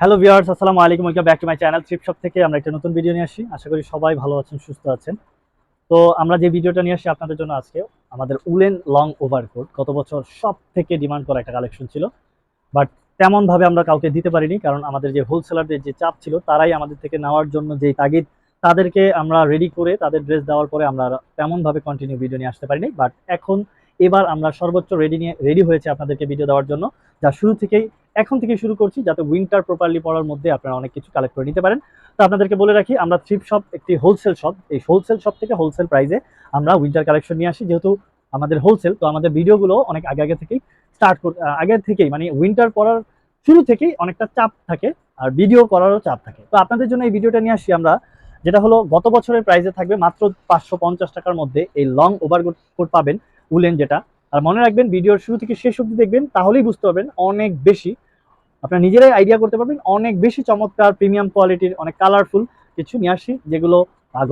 Hello viewers আসসালামু আলাইকুম। Welcome back to my channel trip shop থেকে আমরা একটা নতুন ভিডিও নিয়ে আসি। আশা করি সবাই ভালো আছেন, সুস্থ আছেন। তো আমরা যে ভিডিওটা নিয়ে আসি আপনাদের জন্য আজকে, আমাদের উলেন লং ওভারকোট গত বছর সব থেকে ডিমান্ড করা একটা কালেকশন ছিল। বাট তেমনভাবে আমরা কাউকে দিতে পারিনি, কারণ আমাদের যে হোলসেলারদের যে চাপ ছিল, তারাই আমাদের থেকে নেওয়ার জন্য যেই তাগিদ, তাদেরকে আমরা রেডি করে, তাদের ড্রেস দেওয়ার পরে আমরা তেমনভাবে কন্টিনিউ ভিডিও নিয়ে আসতে পারিনি। বাট এখন এবার আমরা সর্বোচ্চ রেডি নিয়ে রেডি হয়েছে আপনাদেরকে ভিডিও দেওয়ার জন্য, যা শুরু থেকেই এখন থেকে শুরু করছি যাতে উইন্টার প্রপারলি পড়ার মধ্যে আপনারা অনেক কিছু কালেক্ট করে নিতে পারেন। তো আপনাদেরকে বলে রাখি, আমরা থ্রিপ শপ একটি হোলসেল শপ এই হোলসেল শপ থেকে হোলসেল প্রাইসে আমরা উইন্টার কালেকশন নিয়ে আসি। যেহেতু আমাদের হোলসেল তো আমাদের ভিডিওগুলো অনেক আগে আগে থেকেই স্টার্ট আগে থেকেই মানে উইন্টার পড়ার শুরু থেকেই অনেকটা চাপ থাকে আর ভিডিও করারও চাপ থাকে। তো আপনাদের জন্য এই ভিডিওটা নিয়ে আসি আমরা, যেটা হলো গত বছরের প্রাইসে থাকবে মাত্র পাঁচশো পঞ্চাশ টাকার মধ্যে এই লং ওভার কোট পাবেন উলেন যেটা। আর মনে রাখবেন ভিডিওর শুরু থেকে শেষ অবধি দেখবেন, তাহলেই বুঝতে পারবেন অনেক বেশি আপনারা নিজেরাই আইডিয়া করতে পারবেন। অনেক বেশি চমৎকার প্রিমিয়াম কোয়ালিটির অনেক কালারফুল কিছু নিয়ে আসি যেগুলো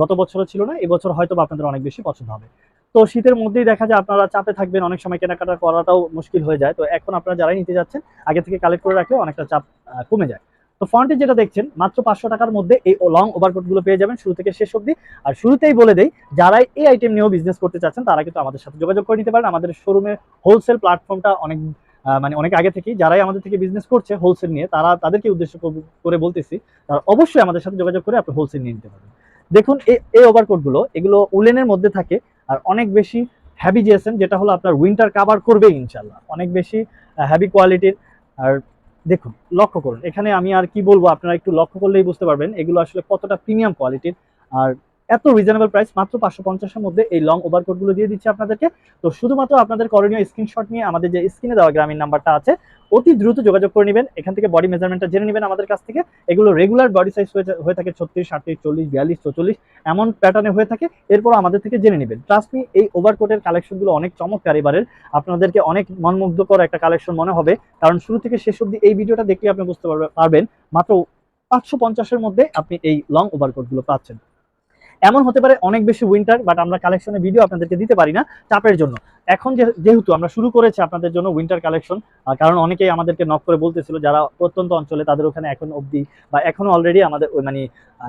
গত বছরও ছিল না, এবছর হয়তো আপনাদের অনেক বেশি পছন্দ হবে। তো শীতের মধ্যেই দেখা যায় আপনারা চাপে থাকবেন, অনেক সময় কেনাকাটা করাটাও মুশকিল হয়ে যায়। তো এখন আপনারা যারাই নিতে যাচ্ছেন, আগে থেকে কালেক্ট করে রাখলে অনেকটা চাপ কমে যায়। তো ফ্রন্টে যেটা দেখছেন, মাত্র পাঁচশো টাকার মধ্যে এই লং ওভারকোটগুলো পেয়ে যাবেন শুরু থেকে শেষ অবধি। আর শুরুতেই বলে দেই, যারাই এই আইটেম নিয়েও বিজনেস করতে চাচ্ছেন, তারা কিন্তু আমাদের সাথে যোগাযোগ করে নিতে পারেন। আমাদের শোরুমের হোলসেল প্ল্যাটফর্মটা অনেক মানে অনেক আগে থেকেই যারাই আমাদের থেকে বিজনেস করছে হোলসেল নিয়ে, তারা তাদেরকে উদ্দেশ্য করে বলতেছি, তারা অবশ্যই আমাদের সাথে যোগাযোগ করে আপনি হোলসেল নিয়ে নিতে পারবেন। দেখুন এই ওভারকোটগুলো এগুলো উলেনের মধ্যে থাকে, আর অনেক বেশি হ্যাভি জিএসএম যেটা হলো আপনার উইন্টার কাভার করবে ইনশাল্লাহ অনেক বেশি হ্যাভি কোয়ালিটির আর দেখুন, লক্ষ্য করুন, এখানে আমি আর কি বলব, আপনারা একটু লক্ষ্য করলেই বুঝতে পারবেন, এগুলো আসলে কতটা প্রিমিয়াম কোয়ালিটির আর এত রিজনেবল প্রাইস মাত্র পাঁচশো পঞ্চাশের মধ্যে এই লং ওভারকোটগুলো দিয়ে দিচ্ছে আপনাদেরকে। তো শুধুমাত্র আপনাদের করণীয় স্ক্রিনশট নিয়ে আমাদের যে স্ক্রিনে দেওয়া গ্রামীণ নাম্বারটা আছে, অতি দ্রুত যোগাযোগ করে নেবেন। এখান থেকে বডি মেজারমেন্টটা জেনে নেবেন আমাদের কাছ থেকে। এগুলো রেগুলার বডি সাইজ হয়ে থাকে ছত্রিশ, আটত্রিশ, চল্লিশ, বিয়াল্লিশ, চৌচল্লিশ, এমন প্যাটার্নে হয়ে থাকে। এরপর আমাদের থেকে জেনে নেবেন। ট্রাস্ট মি এই ওভারকোটের কালেকশনগুলো অনেক চমৎকার এবারের। আপনাদেরকে অনেক মনমুগ্ধকর একটা কালেকশন মনে হবে। কারণ শুরু থেকে শেষ অব্দি এই ভিডিওটা দেখলে আপনি বুঝতে পারবে- পারবেন। মাত্র পাঁচশো পঞ্চাশের মধ্যে আপনি এই লং ওভারকোটগুলো পাচ্ছেন। এমন হতে পারে অনেক বেশি উইন্টার বাট আমরা কালেকশনের ভিডিও আপনাদেরকে দিতে পারি না চাপের জন্য। এখন যেহেতু আমরা শুরু করেছি আপনাদের জন্য উইন্টার কালেকশন কারণ অনেকেই আমাদেরকে নক করে বলতেছিল যারা প্রত্যন্ত অঞ্চলে তাদের ওখানে এখন অবধি বা এখনও অলরেডি আমাদের মানে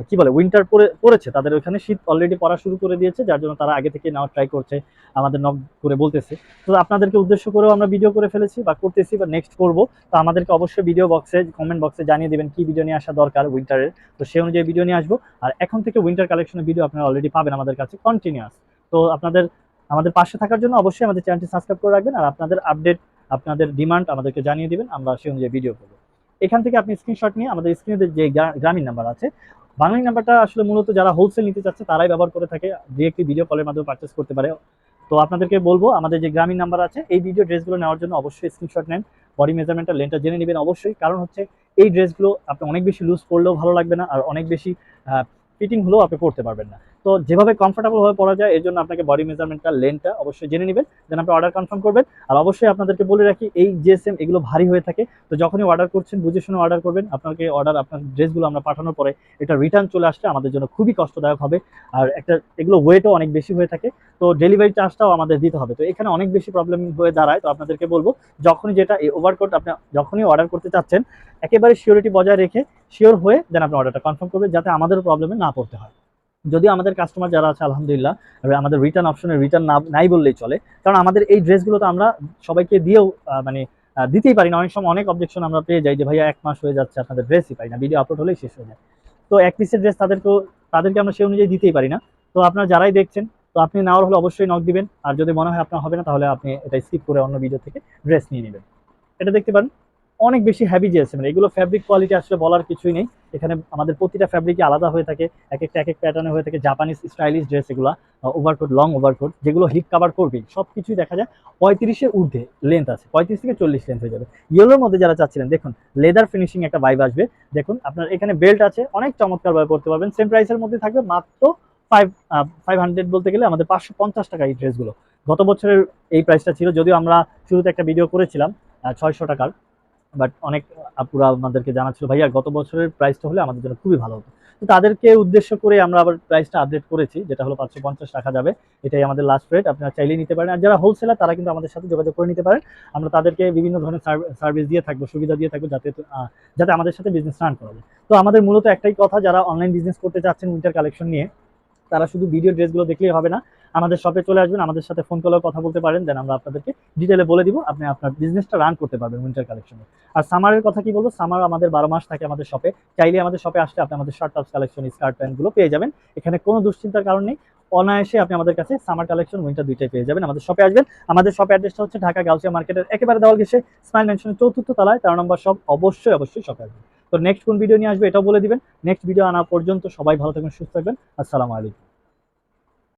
কি বলে উইন্টার পড়েছে, তাদের ওখানে শীত অলরেডি পড়া শুরু করে দিয়েছে, যার জন্য তারা আগে থেকে নেওয়ার ট্রাই করছে আমাদের নক করে বলতেছে। তো আপনাদেরকে উদ্দেশ্য করেও আমরা ভিডিও করে ফেলেছি বা করতেছি বা নেক্সট করব। তো আমাদেরকে অবশ্যই ভিডিও বক্সে কমেন্ট বক্সে জানিয়ে দেবেন কি ভিডিও নিয়ে আসা দরকার উইন্টারের তো সেই অনুযায়ী ভিডিও নিয়ে আসব। আর এখন থেকে উইন্টার কালেকশনের ভিডিও আপনারা অলরেডি পাবেন আমাদের কাছে কন্টিনিউয়াস তো আপনাদের, আমাদের পাশে থাকার জন্য অবশ্যই আমাদের চ্যানেলটি সাবস্ক্রাইব করে রাখবেন আর আপনাদের আপডেট আপনাদের ডিমান্ড আমাদেরকে জানিয়ে দিবেন, আমরা সেই অনুযায়ী ভিডিও করব। এখান থেকে আপনি স্ক্রিনশট নিয়ে আমাদের স্ক্রিনে যে গ্রামীণ নাম্বার আছে, বাংলাদেশ নাম্বারটা আসলে মূলত যারা হোলসেল নিতে চাচ্ছে তারাই ব্যবহার করে থাকে ডিরেক্টলি ভিডিও কলের মাধ্যমে পারচেস করতে পারে। তো আপনাদেরকে বলব, আমাদের যে গ্রামীণ নাম্বার আছে, এই ভিডিও ড্রেসগুলো নেওয়ার জন্য অবশ্যই স্ক্রিনশট নেন। বডি মেজারমেন্টটা লেনটা জেনে নেবেন অবশ্যই, কারণ হচ্ছে এই ড্রেসগুলো আপনি অনেক বেশি লুজ পরলেও ভালো লাগবে না, আর অনেক বেশি ফিটিং হলেও আপনি পড়তে পারবেন না। তো যেভাবে কমফোর্টেবল ভাবে পরা যায়, এর জন্য আপনাকে বডি মেজারমেন্টটা লেনটা অবশ্যই জেনে নেবেন দেন আপনি অর্ডার কনফার্ম করবেন। আর অবশ্যই আপনাদেরকে বলে রাখি, এই জিএসএম এগুলো ভারী হয়ে থাকে। তো যখনই অর্ডার করছেন, বুঝে শুনে অর্ডার করবেন। আপনাকে অর্ডার আপনার ড্রেসগুলো আমরা পাঠানোর পরে এটা রিটার্ন চলে আসলে আমাদের জন্য খুবই কষ্টদায়ক হবে। আর একটা, এগুলো ওয়েটও অনেক বেশি হয়ে থাকে। তো ডেলিভারি চার্জটাও আমাদের দিতে হবে। তো এখানে অনেক বেশি প্রবলেম হয়ে দাঁড়ায়। তো আপনাদেরকে বলব, যখনই যেটা এই ওভারকোট আপনি যখনই অর্ডার করতে চাচ্ছেন, একেবারে সিওরিটি বজায় রেখে শিওর হয়ে দেন আপনি অর্ডারটা কনফার্ম করবেন, যাতে আমাদের প্রবলেমে না পড়তে হয়। যদিও আমাদের কাস্টমার যারা আছে, আলহামদুলিল্লাহ আমাদের রিটার্ন অপশনে রিটার্ন না, নাই বললেই চলে। কারণ আমাদের এই ড্রেসগুলো তো আমরা সবাইকে দিয়েও মানে দিতেই পারি না। অনেক সময় অনেক অবজেকশন আমরা পেয়ে যাই যে, ভাইয়া, এক মাস হয়ে যাচ্ছে, আপনাদের ড্রেসই পাই না। ভিডিও আপলোড হলেই শেষ হয়ে যায়। তো এক পিসের ড্রেস তাদেরকেও, তাদেরকে আমরা সেই অনুযায়ী দিতেই পারি না। তো আপনারা যারাই দেখছেন, তো আপনি নেওয়ার হলে অবশ্যই নক দিবেন। আর যদি মনে হয় আপনার হবে না, তাহলে আপনি এটা স্কিপ করে অন্য ভিডিও থেকে ড্রেস নিয়ে নেবেন। এটা দেখতে পারেন। অনেক বেশি হ্যাভি যে মানে এগুলো ফ্যাব্রিক কোয়ালিটি আসলে বলার কিছুই নেই। এখানে আমাদের প্রতিটা ফ্যাব্রিকই আলাদা হয়ে থাকে। এক একটা, এক এক প্যাটার্নে হয়ে থাকে। জাপানিজ স্টাইলিশ ড্রেস এগুলো ওভারকোট লং ওভারকোট যেগুলো হিপ কাভার করবেই। সব কিছুই দেখা যায় পঁয়ত্রিশের ঊর্ধ্বে লেন্থ আছে। পঁয়ত্রিশ থেকে চল্লিশ লেন্থ হয়ে যাবে। ইয়েলোর মধ্যে যারা চাচ্ছিলেন, দেখুন লেদার ফিনিশিং একটা ভাইব আসবে। দেখুন, আপনার এখানে বেল্ট আছে, অনেক চমৎকার ভাবে পড়তে পারবেন। সেম প্রাইসের মধ্যে থাকবে মাত্র ফাইভ ফাইভ হান্ড্রেড বলতে গেলে আমাদের পাঁচশো পঞ্চাশ টাকা এই ড্রেসগুলো গত বছরের এই প্রাইসটা ছিল, যদিও আমরা শুরুতে একটা ভিডিও করেছিলাম ছয়শো টাকার। বাট অনেক আপুরা আমাদেরকে জানাচ্ছিল, ভাইয়া, গত বছরের প্রাইসটা হলে আমাদের জন্য খুবই ভালো হতো। তো তাদেরকে উদ্দেশ্য করে আমরা আবার প্রাইসটা আপডেট করেছি, যেটা হলো পাঁচশো পঞ্চাশ টাকা যাবে। এটাই আমাদের লাস্ট রেট আপনারা চাইলেই নিতে পারেন। আর যারা হোলসেলার তারা কিন্তু আমাদের সাথে যোগাযোগ করে নিতে পারেন। আমরা তাদেরকে বিভিন্ন ধরনের সার্ভিস দিয়ে থাকব, সুবিধা দিয়ে থাকব, যাতে যাতে আমাদের সাথে বিজনেস রান করা যায়। তো আমাদের মূলত একটাই কথা, যারা অনলাইন বিজনেস করতে চাচ্ছেন উইন্টার কালেকশন নিয়ে, তারা শুধু ভিডিও ড্রেসগুলো দেখলেই হবে না। আমাদের শপে চলে আসবেন, আমাদের সাথে ফোন কলেও কথা বলতে পারেন দেন আমরা আপনাদেরকে ডিটেলে বলে দিব, আপনি আপনার বিজনেসটা রান করতে পারবেন উইন্টার কালেকশনে আর সামারের কথা কি বলব? সামার আমাদের বারো মাস থাকে আমাদের শপে চাইলে আমাদের শপে আসলে আপনি আমাদের শার্ট টপস কালেকশন স্কার্ট প্যান্টগুলো পেয়ে যাবেন। এখানে কোনো দুশ্চিন্তার কারণ নেই। অনায়াসে আপনি আমাদের কাছে সামার কালেকশন উইন্টার দুইটাই পেয়ে যাবেন। আমাদের শপে আসবেন। আমাদের শপে অ্যাড্রেসটা হচ্ছে ঢাকা গাউসিয়া মার্কেটের একেবারে দেওয়াল গেছে স্মাইল মেনশনের চতুর্থ তলায়, তেরো নম্বর শপ অবশ্যই অবশ্যই শপে আসবেন। তো নেক্সট কোন ভিডিও নিয়ে আসবে এটাও বলে দিবেন। নেক্সট ভিডিও আনা পর্যন্ত সবাই ভালো থাকবেন, সুস্থ থাকবেন। আসসালামু আলাইকুম।